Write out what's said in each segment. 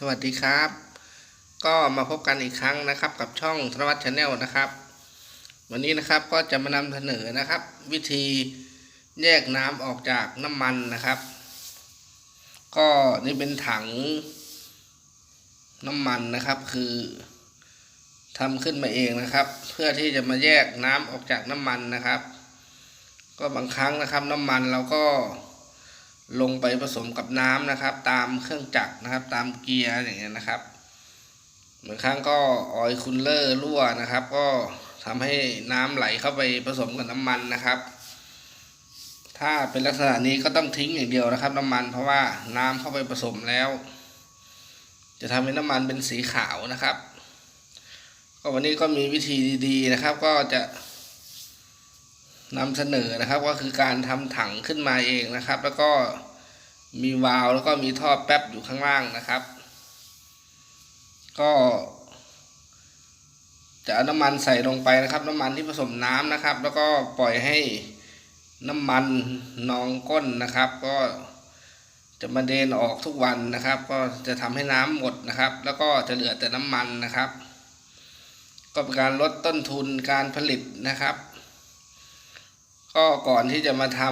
สวัสดีครับ ก็มาพบกันอีกครั้งนะครับ กับช่องธนวัฒน์ชาแนลนะครับ วันนี้นะครับก็จะมานำเสนอนะครับ วิธีแยกน้ำออกจากน้ำมันนะครับ ก็นี่เป็นถังน้ำมันนะครับคือทำขึ้นมาเองนะครับ เพื่อที่จะมาแยกน้ำออกจากน้ำมันนะครับ ก็บางครั้งนะครับน้ำมันเราก็ ลงไปผสมกับน้ำนะครับ ตามเครื่องจักรนะครับ ตามเกียร์อย่างเงี้ยนะครับบางครั้งก็ออยคูลเลอร์รั่วนะครับ ก็ทำให้น้ำไหลเข้าไปผสมกับน้ำมันนะครับ ถ้าเป็นลักษณะนี้ก็ต้องทิ้งอย่างเดียวนะครับ น้ำมันเพราะว่าน้ำเข้าไปผสมแล้ว จะทำให้น้ำมันเป็นสีขาวนะครับ ก็วันนี้ก็มีวิธีดีๆนะครับ ก็จะ นำเสนอนะครับก็คือการทำถังขึ้นมาเองนะครับ แล้วก็มีวาล์วแล้วก็มีท่อแป๊บอยู่ข้างล่างนะครับ ก็จะเอาน้ำมันใส่ลงไปนะครับ น้ำมันที่ผสมน้ำนะครับ แล้วก็ปล่อยให้น้ำมันนองก้นนะครับ ก็จะมาเดนออกทุกวันนะครับ ก็จะทำให้น้ำหมดนะครับ แล้วก็จะเหลือแต่น้ำมันนะครับ ก็เป็นการลดต้นทุนการผลิตนะครับ ก็ก่อนที่จะมาท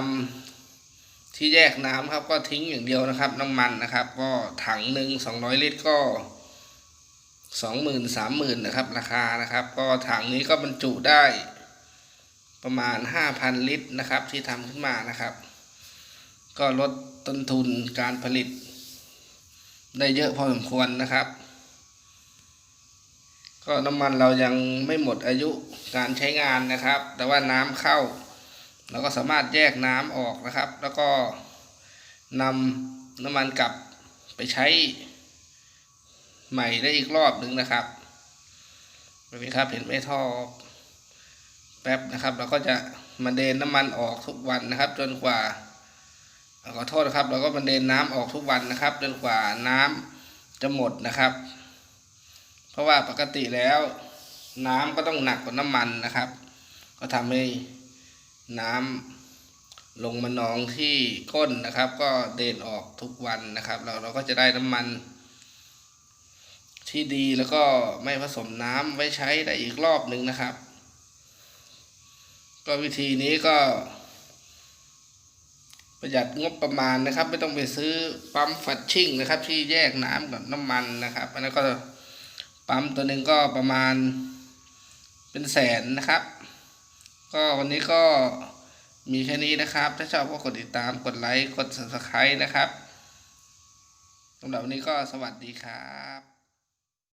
ำที่แยกน้ำครับ ก็ทิ้งอย่างเดียวนะครับ น้ำมันนะครับ ก็ถังหนึ่งสองร้อยลิตรก็สองหมื่นสามหมื่นนะครับ ราคานะครับ ก็ถังนี้ก็บรรจุได้ประมาณห้าพันลิตรนะครับ ที่ทำขึ้นมานะครับ ก็ลดต้นทุนการผลิต ได้เยอะพอสมควรนะครับก็น้ำมันเรายังไม่หมดอายุการใช้งานนะครับ แต่ว่าน้ำเข้า เราก็สามารถแยกน้ำออกนะครับ แล้วก็นำน้ำมันกลับไปใช้ใหม่ได้อีกรอบหนึ่งนะครับแบบนี้ครับเห็นไหมท่อแป๊บนะครับ เราก็จะมาเดนน้ำมันออกทุกวันนะครับ จนกว่าขอโทษนะครับ เราก็มาเดนน้ำออกทุกวันนะครับ จนกว่าน้ำจะหมดนะครับ เพราะว่าปกติแล้ว น้ำก็ต้องหนักกว่าน้ำมันนะครับ ก็ทำให้ น้ำลงมานองที่ก้นนะครับ ก็เดินออกทุกวันนะครับเราเราก็จะได้น้ำมัน ที่ดีแล้วก็ไม่ผสมน้ำไว้ใช้ได้อีกรอบหนึ่งนะครับ ก็วิธีนี้ก็ประหยัดงบประมาณนะครับ ไม่ต้องไปซื้อปั๊มฟัดชิ่งนะครับ ที่แยกน้ำกับน้ำมันนะครับอันนั้นก็ปั๊มตัวหนึ่งก็ประมาณเป็นแสนนะครับ ก็วันนี้ก็มีแค่นี้นะครับ ถ้าชอบก็กดติดตามกดไลค์กด subscribe นะครับสำหรับวันนี้ก็สวัสดีครับ